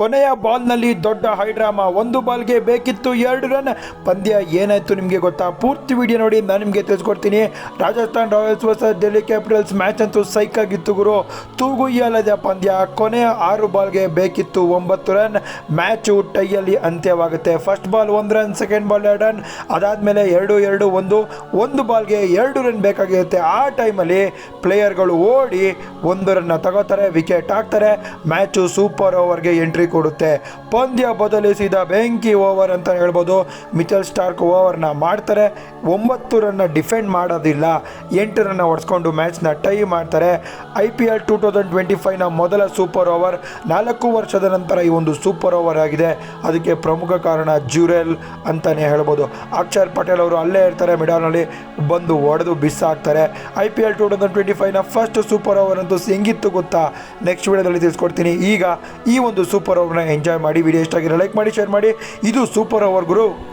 ಕೊನೆಯ ಬಾಲ್ನಲ್ಲಿ ದೊಡ್ಡ ಹೈಡ್ರಾಮಾ. ಒಂದು ಬಾಲ್ಗೆ ಬೇಕಿತ್ತು ಎರಡು ರನ್. ಪಂದ್ಯ ಏನಾಯಿತು ನಿಮಗೆ ಗೊತ್ತಾ? ಪೂರ್ತಿ ವಿಡಿಯೋ ನೋಡಿ ನಾನು ನಿಮಗೆ ತಿಳಿಸ್ಕೊಡ್ತೀನಿ. Rajasthan Royals versus Delhi Capitals match ಅಂತೂ ಸೈಕ್ ಆಗಿತ್ತು ಗುರು. ತೂಗು ಇಯಲದ ಪಂದ್ಯ. ಕೊನೆಯ ಆರು ಬಾಲ್ಗೆ ಬೇಕಿತ್ತು ಒಂಬತ್ತು ರನ್. ಮ್ಯಾಚು ಟೈಯಲ್ಲಿ ಅಂತ್ಯವಾಗುತ್ತೆ. ಫಸ್ಟ್ ಬಾಲ್ ಒಂದು ರನ್, ಸೆಕೆಂಡ್ ಬಾಲ್ ಎರಡು ರನ್. ಅದಾದಮೇಲೆ ಎರಡು ಎರಡು, ಒಂದು. ಒಂದು ಬಾಲ್ಗೆ ಎರಡು ರನ್ ಬೇಕಾಗಿರುತ್ತೆ. ಆ ಟೈಮಲ್ಲಿ ಪ್ಲೇಯರ್ಗಳು ಓಡಿ ಒಂದು ರನ್ನ ತಗೋತಾರೆ, ವಿಕೆಟ್ ಹಾಕ್ತಾರೆ. ಮ್ಯಾಚು ಸೂಪರ್ ಓವರ್ಗೆ ಎಂಟ್ರಿ ಕೊಡುತ್ತೆ. ಪಂದ್ಯ ಬದಲಿಸಿದ ಬೆಂಕಿ ಓವರ್ ಅಂತ ಹೇಳ್ಬೋದು. ಮಿಚಲ್ ಸ್ಟಾರ್ಕ್ ಓವರ್ನ ಮಾಡ್ತಾರೆ. ಒಂಬತ್ತು ರನ್ನ ಡಿಫೆಂಡ್ ಮಾಡೋದಿಲ್ಲ. ಎಂಟು ರನ್ನ ಹೊಡೆಸ್ಕೊಂಡು ಮ್ಯಾಚ್ನ ಟೈ ಮಾಡ್ತಾರೆ. I P L two thousand twenty ಫೈವ್ನ ಮೊದಲ ಸೂಪರ್ ಓವರ್ ನಾಲ್ಕು ವರ್ಷದ ನಂತರ ಈ ಒಂದು ಸೂಪರ್ ಓವರ್ ಆಗಿದೆ. ಅದಕ್ಕೆ ಪ್ರಮುಖ ಕಾರಣ ಜ್ಯೂರೆಲ್ ಅಂತಲೇ ಹೇಳ್ಬೋದು. ಅಕ್ಷರ್ ಪಟೇಲ್ ಅವರು ಅಲ್ಲೇ ಇರ್ತಾರೆ ಮಿಡಲ್ನಲ್ಲಿ. ಬಂದು ಹೊಡೆದು ಬಿಸ್ ಆಗ್ತಾರೆ I P L two thousand twenty ಫೈವ್ನ first super over ಅಂತೂ ಹೆಂಗಿತ್ತು ಗೊತ್ತಾ? ನೆಕ್ಸ್ಟ್ ವಿಡಿಯೋದಲ್ಲಿ ತಿಳಿಸ್ಕೊಡ್ತೀನಿ. ಈಗ ಈ ಒಂದು ಸೂಪರ್ ಓವರ್ನ ಎಂಜಾಯ್ ಮಾಡಿ ವಿಡಿಯೋ ಇಷ್ಟ ಆಗಿರೋ ಲೈಕ್ ಮಾಡಿ ಶೇರ್ ಮಾಡಿ. ಇದು ಸೂಪರ್ ಓವರ್ ಗುರು.